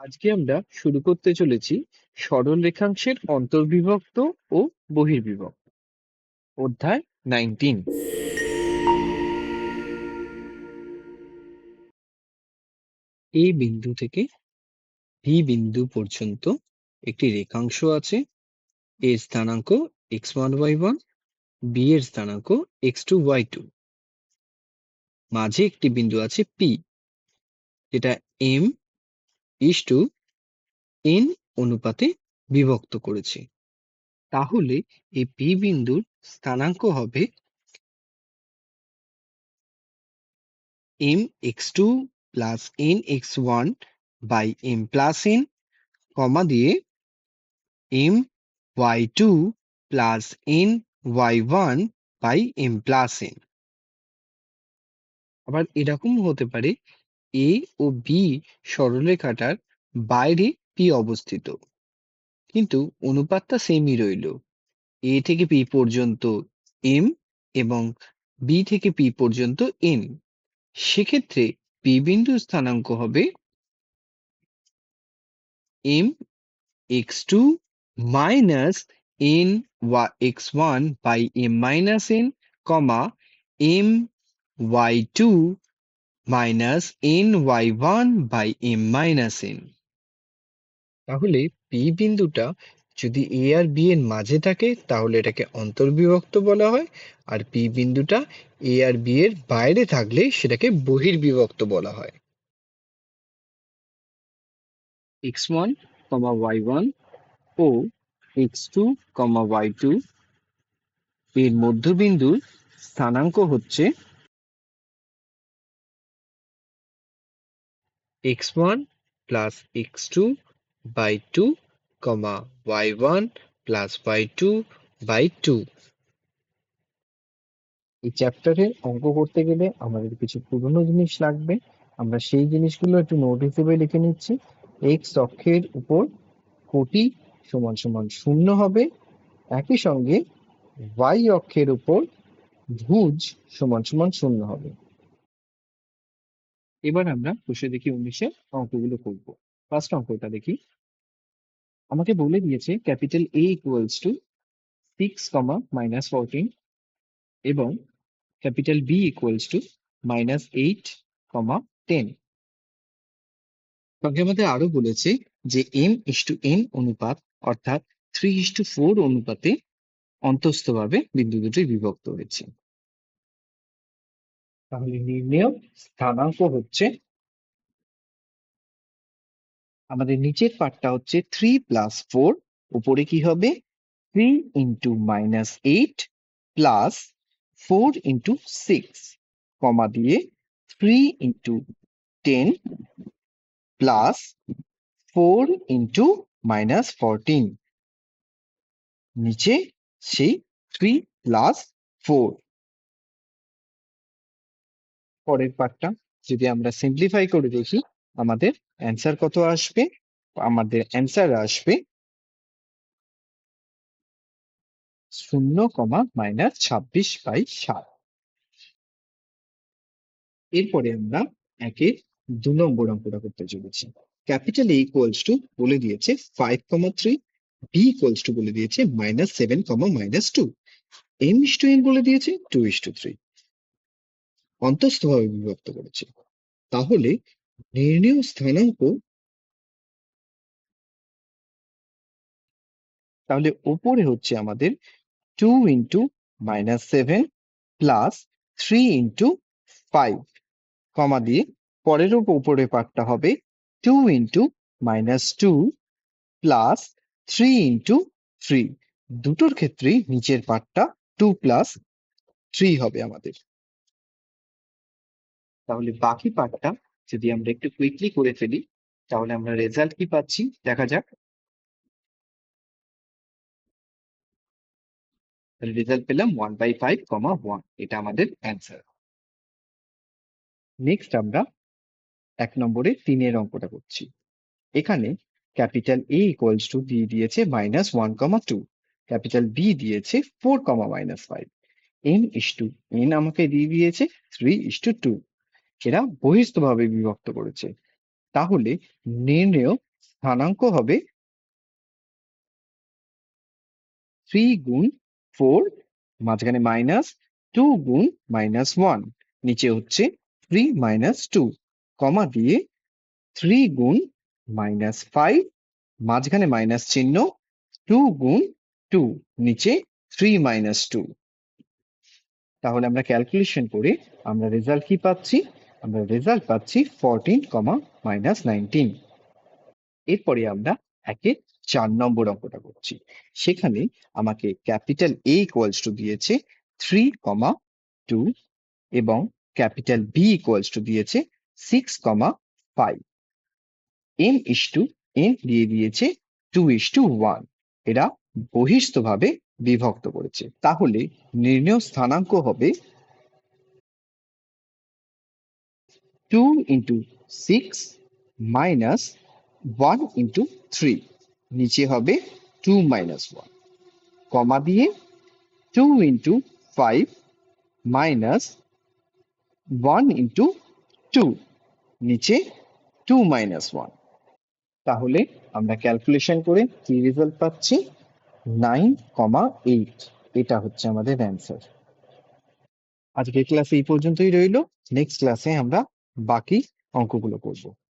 আজকে আমরা শুরু করতে চলেছি সরল রেখাংশের অন্তর্বিভক্ত ও বহির্বিভক্ত। অধ্যায় নাইনটিন এই বিন্দু থেকে ভি বিন্দু পর্যন্ত একটি রেখাংশ আছে। এর স্থানাঙ্ক x one y one, B এর স্থানাঙ্ক এক্স টু ওয়াই টু। মাঝে একটি বিন্দু আছে পি। যেটা এম এন অনুপাতে বিভক্ত করেছে। তাহলে এই পি বিন্দুর স্থানাঙ্ক হবে m x two plus n x one by m plus n comma দিয়ে m y two plus n y one by m plus n আবার এরকম হতে পারে এ ও বি সরলরেখাটার বাইরে p অবস্থিত। কিন্তু অনুপাতটা সেমই রইল। A থেকে p পর্যন্ত m এবং b থেকে p পর্যন্ত n সেক্ষেত্রে p বিন্দু স্থানাঙ্ক হবে m x2 minus n one x1 by m minus n, comma m y2 তাহলে পি বিন্দুটা যদি এ আর বি এর মাঝে থাকে তাহলে এটাকে অন্তর্বিভক্ত বলা হয় আর পি বিন্দুটা এ আর বি এর বাইরে থাকলে সেটাকে বহির্বিভক্ত বলা হয়। X one comma y one ও x two comma y two এর মধ্যবিন্দুর স্থানাঙ্ক হচ্ছে x one plus x two by two comma y one plus y two by two এই চ্যাপ্টারে অঙ্ক করতে গেলে আমাদের কিছু পুরনো জিনিস লাগবে। আমরা সেই জিনিসগুলো একটু নোট হিসেবে লিখে নিচ্ছি। এক্স অক্ষের উপর কোটি সমান সমান শূন্য হবে। একই সঙ্গে ওয়াই অক্ষের উপর ভুজ সমান সমান শূন্য হবে। এবার আমরা বসে দেখি উনিশে অঙ্কগুলো করব। ফার্স্ট অঙ্কটা দেখি। আমাকে বলে দিয়েছে capital A equals to six comma minus fourteen এবং capital B equals to minus eight comma ten সঙ্গে আমাদের আরও বলেছে যে এম ইস টু এন অনুপাত অর্থাৎ থ্রি ইস টু ফোর অনুপাতে অন্তস্থভাবে বিন্দু দুটি বিভক্ত হয়েছে। তাহলে নির্ণেয় স্থানাঙ্ক হচ্ছে আমাদের নিচের পার্টটা হচ্ছে থ্রি প্লাস ফোর উপরে কি হবে? Three into minus eight plus four into six comma দিয়ে three into ten plus four into minus fourteen নিচে সেই থ্রি প্লাস ফোর পরের পার্টটা যদি আমরা সিম্পলিফাই করে দেখি, আমাদের অ্যান্সার কত আসবে? আমাদের অ্যান্সার আসবে শূন্য কমা মাইনাস ছাব্বিশ বাই সাত। এরপরে আমরা একের দু নম্বর অঙ্কটা করতে চলেছি। ক্যাপিটাল এ ইকুয়ালস টু বলে দিয়েছে five comma three B equals to বলে দিয়েছে minus seven comma minus two m is to n বলে দিয়েছে টু ইস টু থ্রি অন্তস্থভাবে বিভক্ত করেছে। তাহলে নির্ণেয় স্থানাঙ্ক তাহলে উপরে হচ্ছে আমাদের two into minus seven plus three into five comma দিয়ে পরের উপরে পার্টটা হবে two into minus two plus three into three দুটোর ক্ষেত্রেই নিচের পার্টটা টু প্লাস থ্রি হবে আমাদের। তাহলে বাকি পার্টটা যদি আমরা একটু কুইকলি করে ফেলি, তাহলে আমরা রেজাল্ট কি পাচ্ছি? দেখা যাক। রেজাল্ট পেলাম one by five comma one এটা আমাদের অ্যান্সার নেক্সট আমরা এক নম্বরে তিনের অঙ্কটা করছি। এখানে ক্যাপিটাল এ ইকুয়ালস টু দিয়ে দিয়েছে minus one comma two capital B দিয়েছে four comma minus five n is to n আমাকে দিয়ে দিয়েছে থ্রি ইস টু টু এরা বহিস্থভাবে বিভক্ত করেছে। তাহলে নির্ণেয় স্থানাঙ্ক হবে থ্রি গুণ ফোর মাঝখানে মাইনাস টু গুণ মাইনাস ওয়ান নিচে হচ্ছে থ্রি মাইনাস টু কমা দিয়ে থ্রি গুণ মাইনাস ফাইভ মাঝখানে মাইনাস চিহ্ন টু গুণ টু নিচে থ্রি মাইনাস টু তাহলে আমরা ক্যালকুলেশন করে আমরা রেজাল্ট কি পাচ্ছি? আমরা রেজাল্ট পাচ্ছি ফোরটিন কমা মাইনাস নাইনটিন এরপরে আমরা একে চার নম্বর অঙ্কটা করছি। সেখানে আমাকে ক্যাপিটাল এ ইকুয়ালস টু দিয়েছে থ্রি কমা টু এবং ক্যাপিটাল বি ইকুয়ালস টু দিয়েছে six comma five m is to n দিয়ে দিয়েছে টু ইস টু ওয়ান এরা বহিস্থভাবে বিভক্ত করেছে। তাহলে নির্ণয় স্থানাঙ্ক হবে two into six minus one into three নিচে হবে টু মাইনাস ওয়ান কমা দিয়ে two into five minus one into two নিচে টু মাইনাস ওয়ান তাহলে আমরা ক্যালকুলেশন করে কি রেজাল্ট পাচ্ছি? নাইন কমা এইট এটা হচ্ছে আমাদের অ্যান্সার আজকের ক্লাস এই পর্যন্তই রইল। নেক্সট ক্লাসে আমরা বাকি অঙ্কগুলো করব।